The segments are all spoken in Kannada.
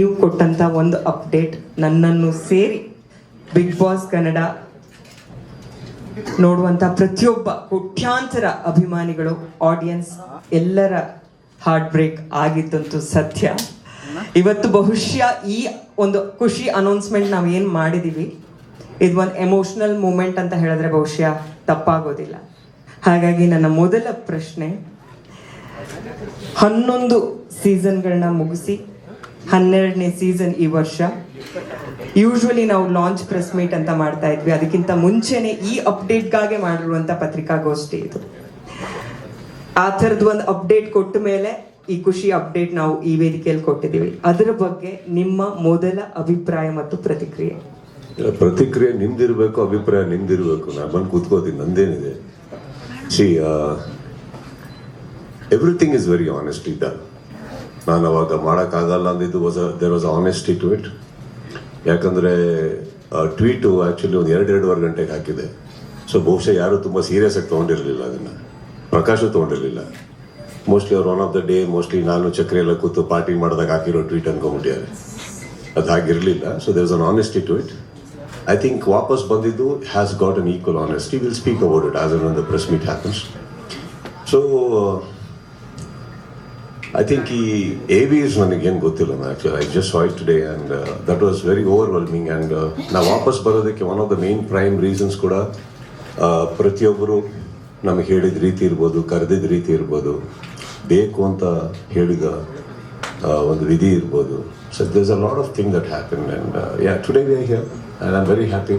ನೀವು ಕೊಟ್ಟಂತ ಒಂದು ಅಪ್ಡೇಟ್ ನನ್ನನ್ನು ಸೇರಿ ಬಿಗ್ ಬಾಸ್ ಕನ್ನಡ ನೋಡುವಂತ ಪ್ರತಿಯೊಬ್ಬ ಕೋಟ್ಯಾಂತರ ಅಭಿಮಾನಿಗಳು ಆಡಿಯನ್ಸ್ ಎಲ್ಲರ ಹಾರ್ಟ್ ಬ್ರೇಕ್ ಆಗಿದ್ದಂತೂ ಸತ್ಯ. ಇವತ್ತು ಬಹುಶಃ ಈ ಒಂದು ಖುಷಿ ಅನೌನ್ಸ್ಮೆಂಟ್ ನಾವು ಏನು ಮಾಡಿದೀವಿ, ಇದು ಒಂದು ಎಮೋಷನಲ್ ಮೂಮೆಂಟ್ ಅಂತ ಹೇಳಿದ್ರೆ ಬಹುಶಃ ತಪ್ಪಾಗೋದಿಲ್ಲ. ಹಾಗಾಗಿ ನನ್ನ ಮೊದಲ ಪ್ರಶ್ನೆ, ಹನ್ನೊಂದು ಸೀಸನ್ಗಳನ್ನ ಮುಗಿಸಿ ಹನ್ನೆರಡನೇ ಸೀಸನ್ ಈ ವರ್ಷ. ಯೂಶ್ವಲಿ ನಾವು ಲಾಂಚ್ ಪ್ರೆಸ್ ಮೀಟ್ ಅಂತ ಮಾಡ್ತಾ ಇದ್ವಿ. ಅದಕ್ಕಿಂತ ಮುಂಚೆನೆ ಈ ಅಪ್ಡೇಟ್ಗಾಗೆ ಮಾಡಿರುವಂತ ಪತ್ರಿಕಾಗೋಷ್ಠಿ ಇದು. ಆ ಥರದ್ದು ಒಂದು ಅಪ್ಡೇಟ್ ಕೊಟ್ಟ ಮೇಲೆ ಈ ಖುಷಿ ಅಪ್ಡೇಟ್ ನಾವು ಈ ವೇದಿಕೆಯಲ್ಲಿ ಕೊಟ್ಟಿದ್ದೀವಿ. ಅದರ ಬಗ್ಗೆ ನಿಮ್ಮ ಮೊದಲ ಅಭಿಪ್ರಾಯ ಮತ್ತು ಪ್ರತಿಕ್ರಿಯೆ? ಪ್ರತಿಕ್ರಿಯೆ ನಿಮ್ದಿರ್ಬೇಕು, ಅಭಿಪ್ರಾಯ ನಿಮ್ದಿರ್ಬೇಕು. ನಾನು ಬಂದು ಕೂತ್ಕೋತೀನಿ, ನಂದೇನಿದೆ. ಎವ್ರಿಥಿಂಗ್ ಇಸ್ ವೆರಿ ಆನೆಸ್ಟ್ ಇದ್ದ. ನಾನು ಅವಾಗ ಮಾಡೋಕ್ಕಾಗಲ್ಲ ಅಂದಿದ್ದು was there was honesty to it ಯಾಕಂದರೆ ಟ್ವೀಟು ಆ್ಯಕ್ಚುಲಿ ಒಂದು ಎರಡು, ಎರಡೂವರೆ ಗಂಟೆಗೆ ಹಾಕಿದೆ. ಸೊ ಬಹುಶಃ ಯಾರೂ ತುಂಬ ಸೀರಿಯಸ್ ಆಗಿ ತೊಗೊಂಡಿರಲಿಲ್ಲ ಅದನ್ನು. ಪ್ರಕಾಶ ತೊಗೊಂಡಿರಲಿಲ್ಲ. ಮೋಸ್ಟ್ಲಿ ಅವ್ರು one of the day mostly ನಾನು ಚಕ್ರಿ ಎಲ್ಲ ಕೂತು ಪಾರ್ಟಿ ಮಾಡಿದಾಗ ಹಾಕಿರೋ ಟ್ವೀಟ್ ಅನ್ಕೊಂಬಿಟ್ಟಿದ್ದಾರೆ ಅದು ಹಾಗಿರಲಿಲ್ಲ. So there an honesty to it I think ವಾಪಸ್ ಬಂದಿದ್ದು has got an equal honesty will speak about it as in the press meet happens so I think ಈ ಎ ವಿ ಇಸ್ ನನಗೇನು ಗೊತ್ತಿಲ್ಲ actually I just wait today and that was very overwhelming and ನಾವು ವಾಪಸ್ ಬರೋದಕ್ಕೆ one of the main prime reasons ಕೂಡ ಪ್ರತಿಯೊಬ್ಬರು ನಮಗೆ ಹೇಳಿದ ರೀತಿ ಇರ್ಬೋದು ಕರೆದಿದ್ದ ರೀತಿ ಇರ್ಬೋದು, ಬೇಕು ಅಂತ ಹೇಳಿದ ಒಂದು ವಿಧಿ ಇರ್ಬೋದು. So there's a lot of thing that happen and yeah today we here and I am very happy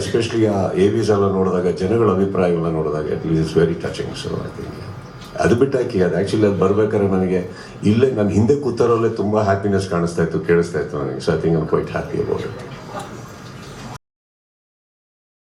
especially ಆ ಎ ವಿಸ್ ಎಲ್ಲ ನೋಡಿದಾಗ, ಜನಗಳ ಅಭಿಪ್ರಾಯಗಳನ್ನ ನೋಡಿದಾಗ it is very touching so I think ಅದು ಬಿಟ್ಟಾಕಿ ಅದು ಆ್ಯಕ್ಚುಲಿ ಅದು ಬರ್ಬೇಕಾದ್ರೆ ನನಗೆ ಇಲ್ಲೇ ನಾನು ಹಿಂದೆ ಕೂತಾರಲ್ಲೇ ತುಂಬ ಹ್ಯಾಪಿನೆಸ್ ಕಾಣಿಸ್ತಾ ಇತ್ತು, ಕೇಳಿಸ್ತಾ ಇತ್ತು ನನಗೆ. So I think I'm quite happy about it